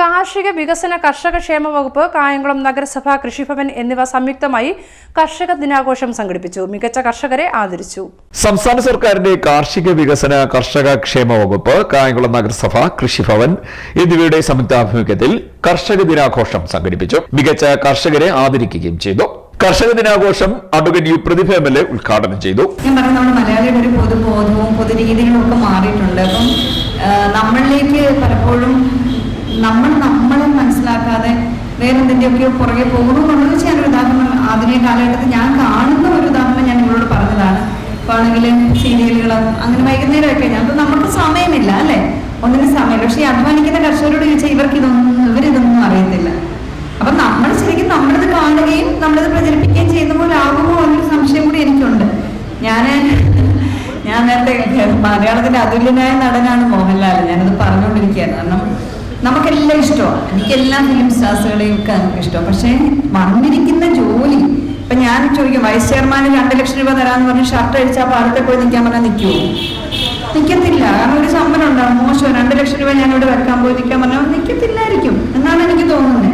കാർഷിക വികസന കർഷക ക്ഷേമ വകുപ്പ് കായംകുളം നഗരസഭ കൃഷിഭവൻ എന്നിവ സംയുക്തമായി കർഷക ദിനാഘോഷം സംഘടിപ്പിച്ചു. മികച്ച കർഷകരെ ആദരിച്ചു. സംസ്ഥാന സർക്കാരിന്റെ കാർഷിക വികസന കർഷക ക്ഷേമ വകുപ്പ് കായംകുളം നഗരസഭ കൃഷിഭവൻ എന്നിവയുടെ സംയുക്താഭിമുഖ്യത്തിൽ കർഷക ദിനാഘോഷം സംഘടിപ്പിച്ചു. മികച്ച കർഷകരെ ആദരിക്കുകയും ചെയ്തു. കർഷക ദിനാഘോഷം advocate U Prathibha M L A ഉദ്ഘാടനം ചെയ്തു. ഞാൻ പറഞ്ഞ നമ്മുടെ മലയാളിയുടെ ഒരു പൊതുബോധവും പൊതുരീതികളും ഒക്കെ മാറിയിട്ടുണ്ട്. അപ്പം നമ്മളിലേക്ക് പലപ്പോഴും മനസ്സിലാക്കാതെ വേറെ എന്തിന്റെയൊക്കെയോ പുറകെ പോകുന്നു എന്നുള്ളത് വെച്ച് ഞാനൊരു ഉദാഹരണം ആധുനിക കാലഘട്ടത്തിൽ ഞാൻ കാണുന്ന ഒരു ഉദാഹരണം ഞാൻ നിങ്ങളോട് പറഞ്ഞതാണ്. ഇപ്പോൾ ആണെങ്കിൽ സീരിയലുകളും അങ്ങനെ വൈകുന്നേരമൊക്കെ. ഞാൻ അപ്പം നമുക്ക് സമയമില്ല അല്ലേ? ഒന്നിന് സമയമില്ല. പക്ഷെ ഈ അധ്വാനിക്കുന്ന കർഷകരോട് ചോദിച്ചാൽ ഇവർക്ക് ഇതൊന്നും ഇവരിതൊന്നും അറിയത്തില്ല. അപ്പൊ നമ്മൾ ശരിക്കും നമ്മളിത് കാണുകയും നമ്മളിത് പ്രചരിപ്പിക്കുകയും ചെയ്യുന്ന പോലെ ആകുമോ എന്നൊരു സംശയം കൂടി എനിക്കുണ്ട്. ഞാൻ ഞാൻ നേരത്തെ മലയാളത്തിന്റെ അതുല്യനായ നടനാണ് മോഹൻലാൽ. ഞാനത് പറഞ്ഞുകൊണ്ടിരിക്കുകയാണ്. കാരണം നമുക്കെല്ലാം ഇഷ്ടമാണ് എനിക്കെല്ലാം ഫിലിം സ്റ്റാർസുകളെയും ഒക്കെ നമുക്ക് ഇഷ്ടമാണ് പക്ഷേ വന്നിരിക്കുന്ന ജോലി. ഇപ്പൊ ഞാൻ ചോദിക്കും വൈസ് ചെയർമാന് രണ്ട് ലക്ഷം രൂപ തരാന്ന് പറഞ്ഞ് ഷർട്ട് അടിച്ചാൽ പാടത്തെ പോയി നിൽക്കാൻ പറഞ്ഞാൽ നിൽക്കുമോ നിൽക്കത്തില്ല കാരണം ഒരു സമ്മനം ഉണ്ടാവും മോശം. രണ്ട് ലക്ഷം രൂപ ഞാൻ ഇവിടെ വെക്കാൻ പോയി നിൽക്കാൻ പറഞ്ഞാൽ നിൽക്കത്തില്ലായിരിക്കും എന്നാണ് എനിക്ക് തോന്നുന്നത്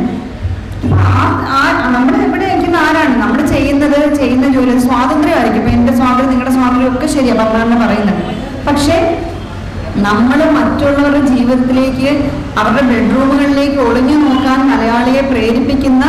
നമ്മുടെ എവിടെ ഇരിക്കുന്ന ആരാണ്? നമ്മൾ ചെയ്യുന്നത് ചെയ്യുന്ന ജോലി സ്വാതന്ത്ര്യമായിരിക്കും. ഇപ്പൊ എന്റെ സ്വാതന്ത്ര്യം നിങ്ങളുടെ സ്വാതന്ത്ര്യം ഒക്കെ ശരിയാ പന്ത്രണ്ട് പറയുന്നത്. പക്ഷേ നമ്മൾ മറ്റുള്ളവരുടെ ജീവിതത്തിലേക്ക് അവരുടെ ബെഡ്റൂമുകളിലേക്ക് ഒളിഞ്ഞു നോക്കാൻ മലയാളിയെ പ്രേരിപ്പിക്കുന്ന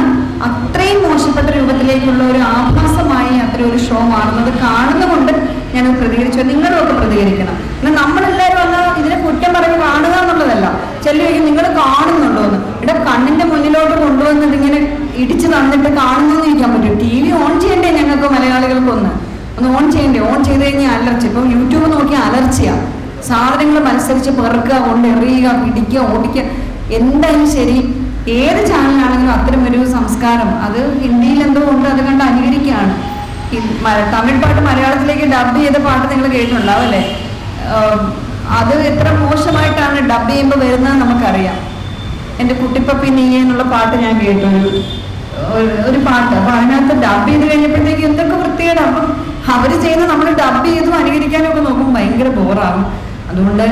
അത്രയും മോശപ്പെട്ട രൂപത്തിലേക്കുള്ള ഒരു ആഭാസമായി അത്ര ഒരു ഷോ മാറുന്നത് കാണുന്നതുകൊണ്ട് ഞാൻ പ്രതികരിച്ചു. നിങ്ങളും ഒക്കെ പ്രതികരിക്കണം. എന്നാൽ നമ്മളെല്ലാവരും വന്ന് ഇതിനെ കുറ്റം പറഞ്ഞ് കാണുക എന്നുള്ളതല്ല. ചെല്ലുകയും നിങ്ങൾ കാണുന്നുണ്ടോ എന്ന്? ഇവിടെ കണ്ണിന്റെ മുന്നിലോട്ട് കൊണ്ടുവന്നത് ഇങ്ങനെ ഇടിച്ചു തന്നിട്ട് കാണുന്നു ഇരിക്കാൻ പറ്റും. ടി വി ഓൺ ചെയ്യണ്ടേ ഞങ്ങൾക്ക് മലയാളികൾക്കൊന്ന്? ഒന്ന് ഓൺ ചെയ്യണ്ടേ? ഓൺ ചെയ്ത് കഴിഞ്ഞാൽ അലർച്ച. ഇപ്പം യൂട്യൂബ് നോക്കിയാൽ അലർച്ചയാണ് സാധനങ്ങൾ മത്സരിച്ച് പെറുക്കുക കൊണ്ട് എറിയുക പിടിക്കുക ഓടിക്കുക എന്തായാലും ശരി. ഏത് ചാനലാണെങ്കിലും അത്തരം ഒരു സംസ്കാരം അത് ഹിന്ദിയിൽ എന്തോ ഉണ്ട് അത് കണ്ട് അനുകരിക്കുകയാണ് തമിഴ് പാട്ട് മലയാളത്തിലേക്ക് ഡബ് ചെയ്ത പാട്ട് നിങ്ങൾ കേട്ടിട്ടുണ്ടാവും അല്ലേ അത് എത്ര മോശമായിട്ടാണ് ഡബ് ചെയ്യുമ്പോൾ വരുന്നത് നമുക്കറിയാം. എന്റെ കുട്ടിപ്പപ്പി നീ എന്നുള്ള പാട്ട് ഞാൻ കേട്ടു. ഒരു ഒരു- ഒരു പാട്ട്. അപ്പൊ അതിനകത്ത് ഡബ് ചെയ്ത് കഴിഞ്ഞപ്പോഴത്തേക്ക് എന്തൊക്കെ വൃത്തികേടാണ് അപ്പം അവർ ചെയ്യുന്ന നമ്മൾ ഡബ് ചെയ്തും അനുകരിക്കാനൊക്കെ നോക്കും ഭയങ്കര ബോറാകും അതുകൊണ്ട്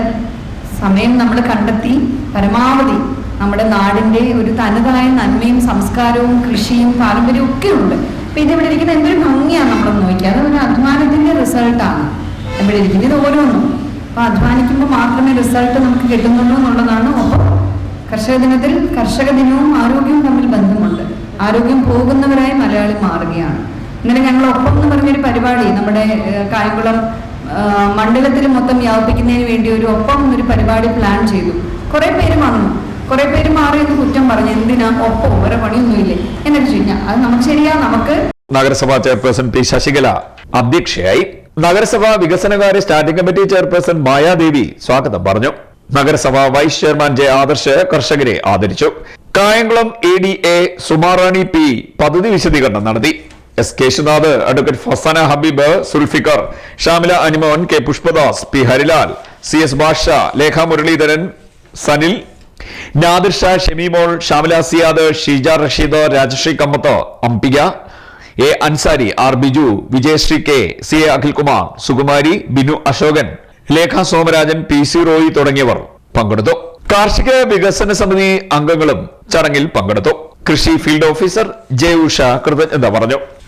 സമയം നമ്മൾ കണ്ടെത്തി പരമാവധി നമ്മുടെ നാടിന്റെ ഒരു തനതായ നന്മയും സംസ്കാരവും കൃഷിയും പാരമ്പര്യവും ഒക്കെ ഉണ്ട്. അപ്പൊ ഇതിവിടെ ഇരിക്കുന്ന എന്തൊരു ഭംഗിയാണ് നമ്മൾ നോക്കിയത് അത് ഒരു അധ്വാനത്തിന്റെ റിസൾട്ടാണ് ഇവിടെ ഇരിക്കുന്നത് ഓരോന്നും. അപ്പൊ അധ്വാനിക്കുമ്പോൾ മാത്രമേ റിസൾട്ട് നമുക്ക് കിട്ടുന്നുള്ളൂ എന്നുള്ളതാണ് ഒപ്പം കർഷക ദിനത്തിൽ കർഷക ദിനവും ആരോഗ്യവും തമ്മിൽ ബന്ധമുണ്ട്. ആരോഗ്യം പോകുന്നവരായി മലയാളി മാറുകയാണ്. ഇന്നലെ ഞങ്ങൾ ഒപ്പം എന്ന് പറഞ്ഞൊരു പരിപാടി നമ്മുടെ കായംകുളം മണ്ഡലത്തിൽ മൊത്തം വ്യാപിപ്പിക്കുന്നതിന് വേണ്ടി ഒരു ഒപ്പം ഒരു പരിപാടി പ്ലാൻ ചെയ്തു. കുറെ പേര് വന്നു. കുറെ പേര് മാറി എന്ന് കുറ്റം പറഞ്ഞു എന്തിനാ ഒപ്പം? വേറെ പണിയൊന്നുമില്ലേ? എന്നൊക്കെ ചോദിക്കാം അത് നമുക്ക് ശരിയാ നമുക്ക് നഗരസഭാ ചെയർപേഴ്സൺ പി ശശികല അധ്യക്ഷയായി. നഗരസഭാ വികസനകാര്യ സ്റ്റാൻഡിംഗ് കമ്മിറ്റി ചെയർപേഴ്സൺ മായാദേവി സ്വാഗതം പറഞ്ഞു. നഗരസഭാ വൈസ് ചെയർമാൻ ജെ ആദർശ് കർഷകരെ ആദരിച്ചു. Kayamkulam A D A Sumarani P പദ്ധതി വിശദീകരണം നടത്തി. S Keshunath advocate Fasana Habeeb Sulfikar Shamila Animon K Pushpadas P Harilal C S Basha Lekha Muraleedharan Sanil Nadir Shah Shemimol Shamila Siyad Sheeja Rasheed Rajasree Kammath Ambika A Ansari R Biju Vijayasree K C A Akhilkumar Sukumari Binu Asokan Lekha Somarajan P C Roy തുടങ്ങിയവർ പങ്കെടുത്തു. കാർഷിക വികസന സമിതി അംഗങ്ങളും ചടങ്ങിൽ പങ്കെടുത്തു. കൃഷി field officer J Usha കൃതജ്ഞത പറഞ്ഞു.